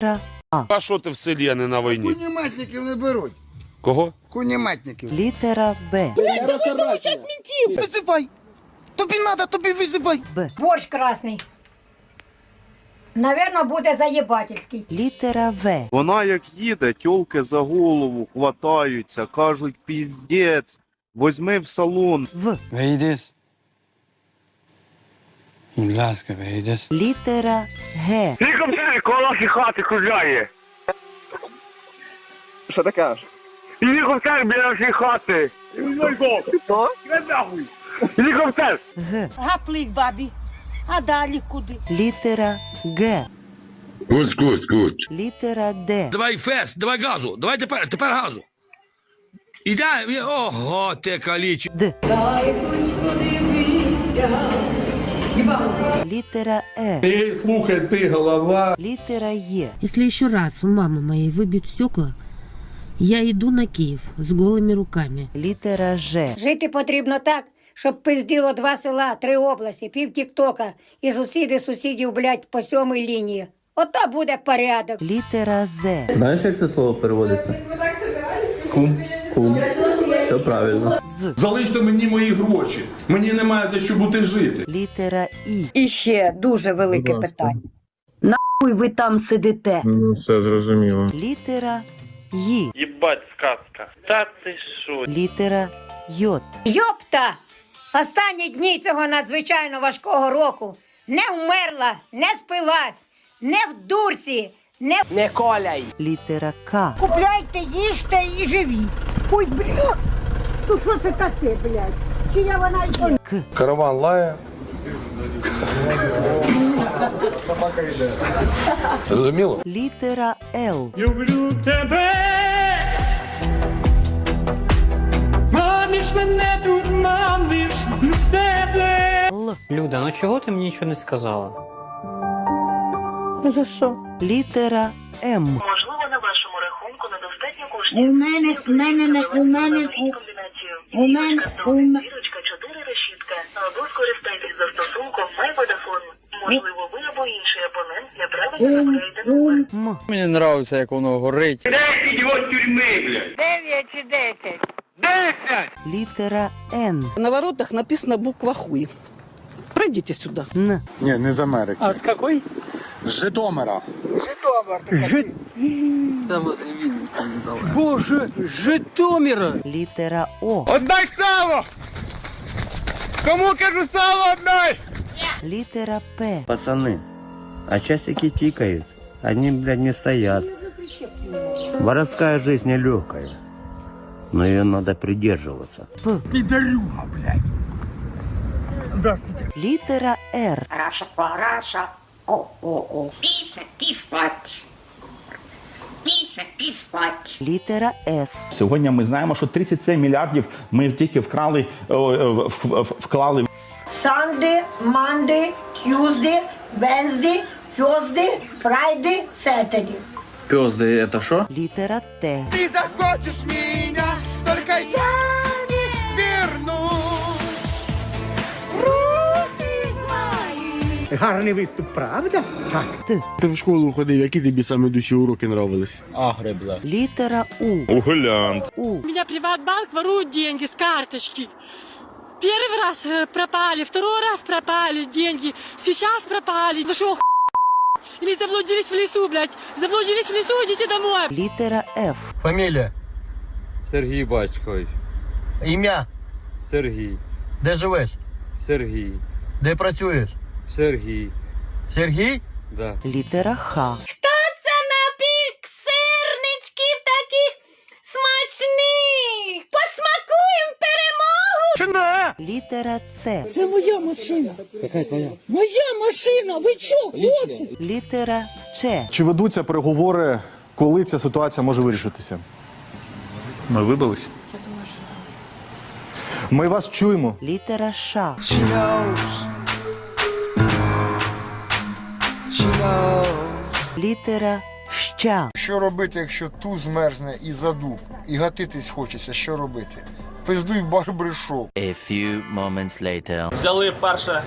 Ра. А. А що ти в селі, а не на війні? Куніматників не беруть. Кого? Куніматників. Літера Б. Вызывай! Тобі надо, тобі визивай! Б. Борщ красний. Наверно, буде заєбательський. Літера В. Вона як їде, тьолки за голову хватаються, кажуть піздець, возьми в салон. В. Вийдеш. Будь ласка, вийдеш. Літера Г. Лікомцер, коло наші хати кружляє. Що ти кажеш? Лікомцер біля нашої хати. Хто? Не Г. Гаплик, бабі. А далі куди? Літера Г. Good, good, good. Літера Д. Давай фест, давай газу, давай тепер, тепер газу. Іде, ого, ти каліч. Д. Літера Е. Ти, слухай, ти голова. Літера Є. Если еще раз у мамы моей выбьют стекла, я иду на Киев с голыми руками. Літера Ж. Жити потрібно так, щоб пизділо два села, три області, пів тіктока і сусіди сусідів, блядь, по сьомій лінії. Ото буде порядок. Літера З. Знаєш, як це слово переводиться? Кум. Кум. Все правильно. З. Залиште мені мої гроші. Мені немає за що бути жити. Літера І. І ще дуже велике Будь ласка. питання. Нахуй ви там сидите? Ну, все зрозуміло. Літера Ї. Єбать сказка. Та ти що? Літера Йот. Йопта! Останні дні цього надзвичайно важкого року не вмерла, не спилась, не в дурці, не Не коляй! Літера К. Купляйте, їжте і живіть. Ой, бля! Ну що це таке, блядь? Чи я вона? К. Караван лає. Зрозуміло? Літера Л. Люблю тебе. Мамиш мене тут, мамиш, з тебе. Л. Люда, ну чого ти мені нічого не сказала? За що? Літера М. Можливо, на вашому рахунку недостатньо коштів. У мене, у мене, не- у мене, у. У мене, у мене. Зірочка 4 решітка. Або скористайтесь застосунком MyVodafone. Можливо, ви або інший абонент неправильно набираєте номер. М. Мені подобається, як воно горить. Десять його з тюрми, блядь. Дев'ять чи десять? Десять! Літера Н. На воротах написано буква хуй. Пройдите сюда. Н. Ні, не з Америки. А з якої? З Житомира. Боже, Житомира! Літера О. Отдай сало! Кому кажу сало отдай? Літера П. Пацаны, а часики тикают. Они, блядь, не стоят. Воровская жизнь нелегкая. Но ее надо придерживаться. П. Літера Р. Раша, раша. О, о, о. Піса, піспать. Піса, піспать. Літера С. Сьогодні ми знаємо, що 37 мільярдів ми тільки вкрали, вклали Sunday, Monday, Tuesday, Wednesday, Thursday, Friday, Saturday. Пёзды это что? Літера Т. Ты захочешь меня, только я Гарний виступ, правда? Так. Т. Ти в школу ходив, які тобі саме душі уроки нравились? Агребла. Літера У. Уголянт. У. У меня Приватбанк ворует деньги с карточки. Первый раз э, пропали, второй раз пропали деньги, сейчас пропали. Ну что, Или заблудились в лесу, блядь. Заблудились в лесу, идите домой. Літера Ф. Фамілія? Сергій Батькович. Ім'я? Сергій. Де живеш? Сергій. Де працюєш? Сергій. Сергій? Да. Літера Х. Хто це напік сирничків таких смачних? Посмакуємо перемогу! Літера С. Це моя машина. Какая твоя? Моя машина, ви чо, хлопці? Літера Ч. Чи ведуться переговори, коли ця ситуація може вирішитися? Ми вибились? Ми вас чуємо. Літера Ш. Літера Щ. Що робити, якщо туз мерзне і задуб, і гатитись хочеться, що робити? Пиздуй барбершоп. A few moments later. Взяли перше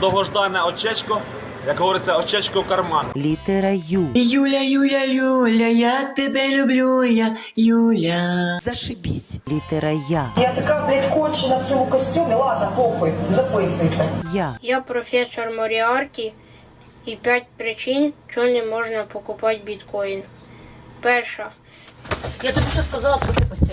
довгождане очечко, Як говориться, очечко в карман. Літера Ю. Юля, Юля, Юля, я тебе люблю, я Юля. Зашибісь. Літера Я. Я така, блядь, кончена в цьому костюмі. Ладно, похуй, записуйте. Я. Я професор Моріарті і п'ять причин, чого не можна покупати біткоін. Перша. Я тобі что сказала, трусы постирать.